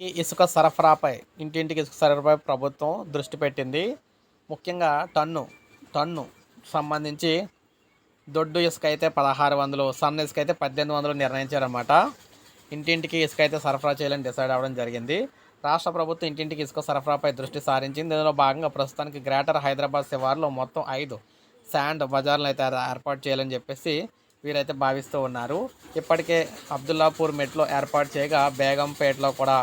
ఈ ఇసుక సరఫరాపై ఇంటింటికి ఇసుక సరఫరాపై ప్రభుత్వం దృష్టి పెట్టింది. ముఖ్యంగా టన్ను టన్ను సంబంధించి దొడ్డు ఇసుక అయితే పదహారు వందలు సన్న ఇసుక అయితే పద్దెనిమిది వందలు నిర్ణయించారన్నమాట. ఇంటింటికి ఇసుక అయితే సరఫరా చేయాలని డిసైడ్ అవ్వడం జరిగింది. రాష్ట్ర ప్రభుత్వం ఇంటింటికి ఇసుక సరఫరాపై దృష్టి సారించింది. ఇందులో భాగంగా ప్రస్తుతానికి గ్రేటర్ హైదరాబాద్ శివార్లో మొత్తం ఐదు శాండ్ బజార్లను అయితే ఏర్పాటు చేయాలని చెప్పేసి వీరైతే భావిస్తూ ఉన్నారు. ఇప్పటికే అబ్దుల్లాపూర్ మెట్లో ఏర్పాటు చేయగా బేగంపేటలో కూడా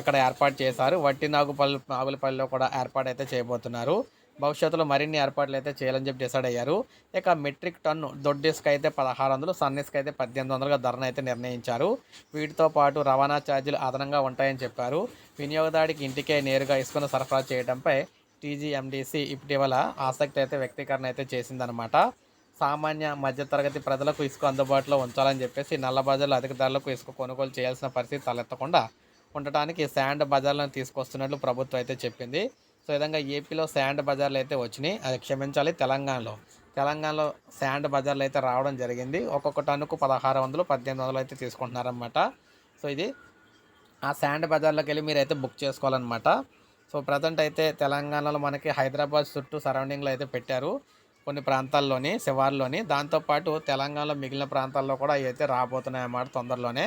ఇక్కడ ఏర్పాటు చేశారు. వట్టి నాగుపల్లి నాగులపల్లిలో కూడా ఏర్పాటు అయితే చేయబోతున్నారు. భవిష్యత్తులో మరిన్ని ఏర్పాట్లు అయితే చేయాలని చెప్పి డిసైడ్ అయ్యారు. ఇక మెట్రిక్ టన్ను దొడ్డిస్క్ అయితే పదహారు వందలు సన్నిస్క్ అయితే పద్దెనిమిది వందలుగా ధరను అయితే నిర్ణయించారు. వీటితో పాటు రవాణా ఛార్జీలు అదనంగా ఉంటాయని చెప్పారు. వినియోగదారికి ఇంటికే నేరుగా ఇసుకను సరఫరా చేయడంపై టీజీఎండీసీ ఇటీవల ఆసక్తి అయితే వ్యక్తీకరణ అయితే చేసిందనమాట సామాన్య మధ్యతరగతి ప్రజలకు ఇసుక అందుబాటులో ఉంచాలని చెప్పేసి నల్ల బజార్లో అధిక ధరలకు ఇసుక కొనుగోలు చేయాల్సిన పరిస్థితి తలెత్తకుండా ఉండటానికి శాండ్ బజార్లను తీసుకొస్తున్నట్లు ప్రభుత్వం అయితే చెప్పింది. సో విధంగా ఏపీలో శాండ్ బజార్లు అయితే వచ్చినాయి. అది క్షమించాలి. తెలంగాణలో తెలంగాణలో శాండ్ బజార్లు అయితే రావడం జరిగింది. ఒక్కొక్క టన్నుకు పదహారు వందలు పద్దెనిమిది వందలు అయితే తీసుకుంటున్నారనమాట సో ఇది ఆ శాండ్ బజార్లోకి వెళ్ళి మీరు అయితే బుక్ చేసుకోవాలన్నమాట. సో ప్రజెంట్ అయితే తెలంగాణలో మనకి హైదరాబాద్ చుట్టూ సరౌండింగ్లో అయితే పెట్టారు. కొన్ని ప్రాంతాల్లోని శివార్లోని. దాంతోపాటు తెలంగాణలో మిగిలిన ప్రాంతాల్లో కూడా అవి అయితే రాబోతున్నాయి అన్నమాట తొందరలోనే.